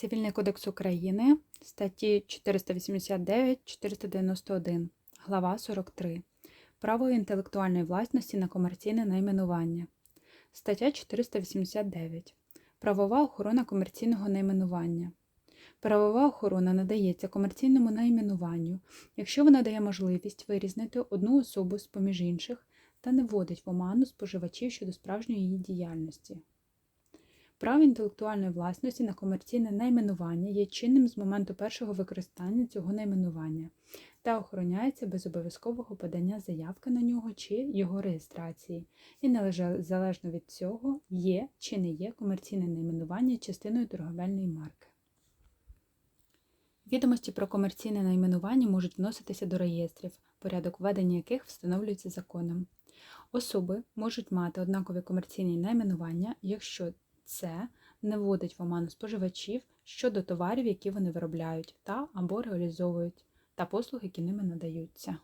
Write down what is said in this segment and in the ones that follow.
Цивільний кодекс України, статті 489-491, глава 43. Право інтелектуальної власності на комерційне найменування. Стаття 489. Правова охорона комерційного найменування. Правова охорона надається комерційному найменуванню, якщо вона дає можливість вирізнити одну особу з поміж інших та не вводить в оману споживачів щодо справжньої її діяльності. Право інтелектуальної власності на комерційне найменування є чинним з моменту першого використання цього найменування та охороняється без обов'язкового подання заявки на нього чи його реєстрації, і незалежно від цього є чи не є комерційне найменування частиною торговельної марки. Відомості про комерційне найменування можуть вноситися до реєстрів, порядок введення яких встановлюється законом. Особи можуть мати однакові комерційні найменування, якщо це не вводить в оману споживачів щодо товарів, які вони виробляють та або реалізовують, та послуг, які ними надаються.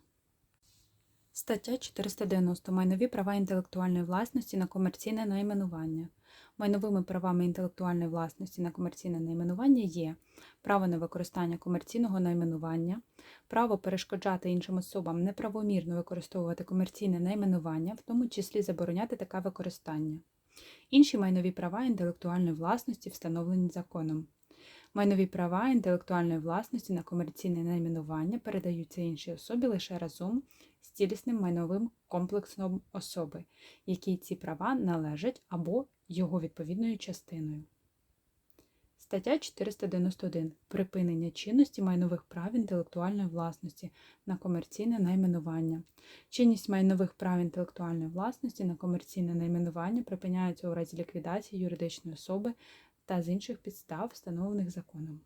Стаття 490. Майнові права інтелектуальної власності на комерційне найменування. Майновими правами інтелектуальної власності на комерційне найменування є право на використання комерційного найменування, право перешкоджати іншим особам неправомірно використовувати комерційне найменування, в тому числі забороняти таке використання. Інші майнові права інтелектуальної власності встановлені законом. Майнові права інтелектуальної власності на комерційне найменування передаються іншій особі лише разом з цілісним майновим комплексом особи, якій ці права належать або його відповідною частиною. Стаття 491. Припинення чинності майнових прав інтелектуальної власності на комерційне найменування. Чинність майнових прав інтелектуальної власності на комерційне найменування припиняється у разі ліквідації юридичної особи та з інших підстав, встановлених законом.